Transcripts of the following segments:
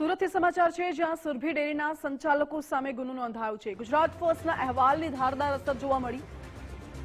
સુરતથી સમાચાર છે, જ્યાં સુરભી ડેરીના સંચાલકો સામે ગુનો નોંધાયો છે. ગુજરાત ફર્સ્ટના અહેવાલની ધારદાર અસર જોવા મળી.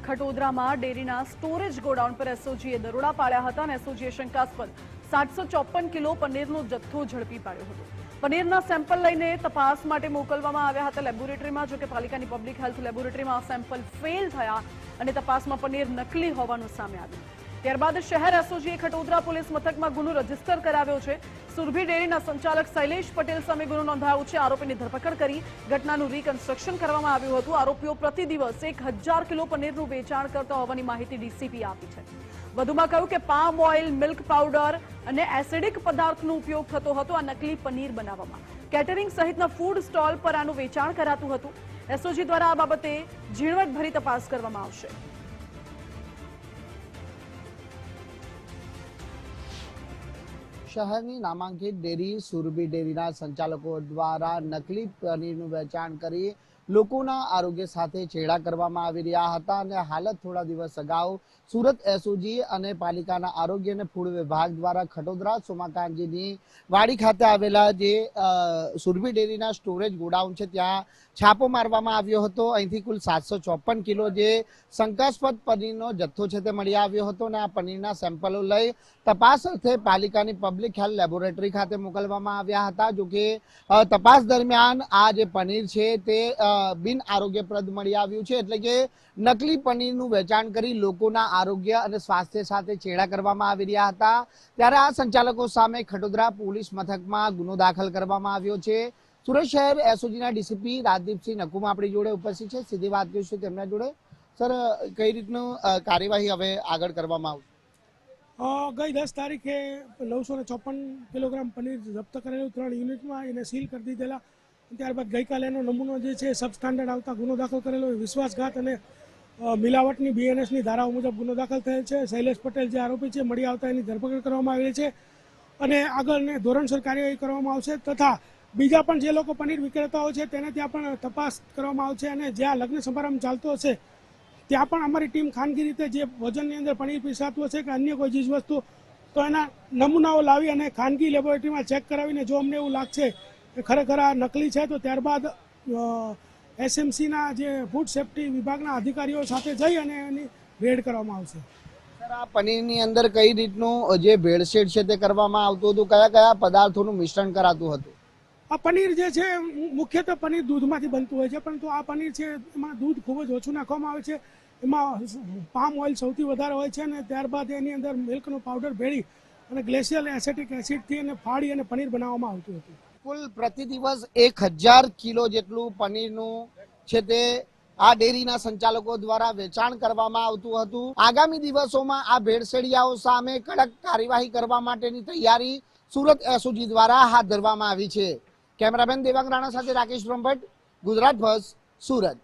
ખટોદરામાં ડેરીના સ્ટોરેજ ગોડાઉન પર એસઓજીએ દરોડા પાડ્યા હતા અને એસઓજીએ શંકાસ્પદ સાતસો ચોપન કિલો પનીરનો જથ્થો ઝડપી પાડ્યો હતો. પનીરના સેમ્પલ લઈને તપાસ માટે મોકલવામાં આવ્યા હતા લેબોરેટરીમાં, જોકે પાલિકાની પબ્લિક હેલ્થ લેબોરેટરીમાં સેમ્પલ ફેલ થયા અને તપાસમાં પનીર નકલી હોવાનું સામે આવ્યું. ત્યારબાદ શહેર એસઓજીએ ખટોદરા પોલીસ મથકમાં ગુનો રજિસ્ટર કરાવ્યો છે. સુરભી ડેરીના સંચાલક શૈલેષ પટેલ સામે ગુનો નોંધાયો છે. આરોપીની ધરપકડ કરી ઘટનાનું રીકન્સ્ટ્રક્શન કરવામાં આવ્યું હતું. આરોપીઓ પ્રતિ દિવસ એક કિલો પનીરનું વેચાણ કરતા હોવાની માહિતી ડીસીપી આપી છે. વધુમાં કહ્યું કે પામ ઓઇલ મિલ્ક પાવડર અને એસિડિક પદાર્થનો ઉપયોગ થતો હતો. આ નકલી પનીર બનાવવામાં. કેટરિંગ સહિતના ફૂડ સ્ટોલ પર આનું વેચાણ કરાતું હતું. એસઓજી દ્વારા આ બાબતે ઝીણવટભરી તપાસ કરવામાં આવશે. શહેરની નામાંકિત ડેરી સુરભી ડેરીના સંચાલકો દ્વારા નકલી પનીરનું વેચાણ કરી લોકોના આરોગ્ય સાથે છેડા કરવામાં આવી રહ્યા હતા અને હાલત થોડા દિવસ અગાઉ સુરત એસઓજી અને પાલિકાના આરોગ્ય અને ફૂડ વિભાગ દ્વારા ખટોદરા સોમાકાંતજીની વાડી ખાતે આવેલા જે સુરભી ડેરીના સ્ટોરેજ ગોડાઉન છે, ત્યાં છાપો મારવામાં આવ્યો હતો. અહીંથી કુલ સાતસો ચોપન કિલો જે શંકાસ્પદ પનીરનો જથ્થો છે તે મળી આવ્યો હતો અને આ પનીરના સેમ્પલો લઈ તપાસ અર્થે પાલિકાની પબ્લિક હેલ્થ લેબોરેટરી ખાતે મોકલવામાં આવ્યા હતા. જો કે તપાસ દરમિયાન આ જે પનીર છે તે બિન આરોગ્યપ્રદ મળી આવ્યું છે. એટલે કે નકલી પનીરનું વેચાણ કરી લોકોના આરોગ્ય અને સ્વાસ્થ્ય સાથે ચેડા કરવામાં આવી રહ્યા હતા. ત્યારે આ સંચાલકો સામે ખટોદરા પોલીસ મથકમાં ગુનો દાખલ કરવામાં આવ્યો છે. સુરત શહેર એસઓજીના ડીસીપી રાજદીપસિંહ નકુમ આપણી જોડે ઉપસ્થિત છે. સીધી વાત કરીશું તેમના જોડે. સર, કઈ રીતનું કાર્યવાહી હવે આગળ કરવામાં આવશે? ગઈ દસ તારીખે નવસો ને ચોપન કિલોગ્રામ પનીર જપ્ત કરેલું. ત્રણ યુનિટમાં એને સીલ કરી દીધેલા. ત્યારબાદ ગઈકાલે એનો નમૂનો જે છે સબ સ્ટાન્ડર્ડ આવતા ગુનો દાખલ કરેલો વિશ્વાસઘાત અને મિલાવટની બીએનએસની ધારાઓ મુજબ ગુનો દાખલ થયેલ છે. શૈલેષ પટેલ જે આરોપી છે, મળી આવતા એની ધરપકડ કરવામાં આવેલી છે. અને આગળને ધોરણસર કાર્યવાહી કરવામાં આવશે તથા બીજા પણ જે લોકો પનીર વિક્રેતાઓ છે, તેને ત્યાં પણ તપાસ કરવામાં આવશે અને જ્યાં લગ્ન સમારંભ ચાલતો હશે, ત્યાં પણ અમારી ટીમ ખાનગી રીતે જે ભોજનની અંદર પનીર પીસાતું હશે કે અન્ય કોઈ ચીજ વસ્તુ તો એના નમૂનાઓ લાવી અને ખાનગી લેબોરેટરીમાં ચેક કરાવીને જો અમને એવું લાગશે કે ખરેખર આ નકલી છે તો ત્યારબાદ એસએમસીના જે ફૂડ સેફટી વિભાગના અધિકારીઓ સાથે જઈ અને એની રેડ કરવામાં આવશે. સર આ પનીરની અંદર કઈ રીતનું જે ભેળસેળ છે તે કરવામાં આવતું હતું કયા કયા પદાર્થોનું મિશ્રણ કરાતું હતું? આ પનીર જે છે મુખ્યત્વે પનીર દૂધમાંથી બનતું હોય છે પરંતુ આ પનીર છે એમાં દૂધ ખૂબ જ ઓછું નાખવામાં આવે છે એમાં પામ ઓઇલ સૌથી વધારે હોય છે અને ત્યારબાદ એની અંદર મિલ્કનો પાવડર ભેળી અને ગ્લેશિયલ એસેટિક એસિડથી એને ફાડી અને પનીર બનાવવામાં આવતું હતું. કુલ પ્રતિ દિવસ એક હજાર કિલો જેટલું પનીરનું છે તે આ ડેરીના સંચાલકો દ્વારા વેચાણ કરવામાં આવતું હતું. આગામી દિવસોમાં આ ભેળસેડિયાઓ સામે કડક કાર્યવાહી કરવા માટેની તૈયારી સુરત એસઓજી દ્વારા હાથ ધરવામાં આવી છે. કેમેરામેન દેવાંગ રાણા સાથે રાકેશ બ્રહ્મભટ્ટ, ગુજરાત ભસ, સુરત.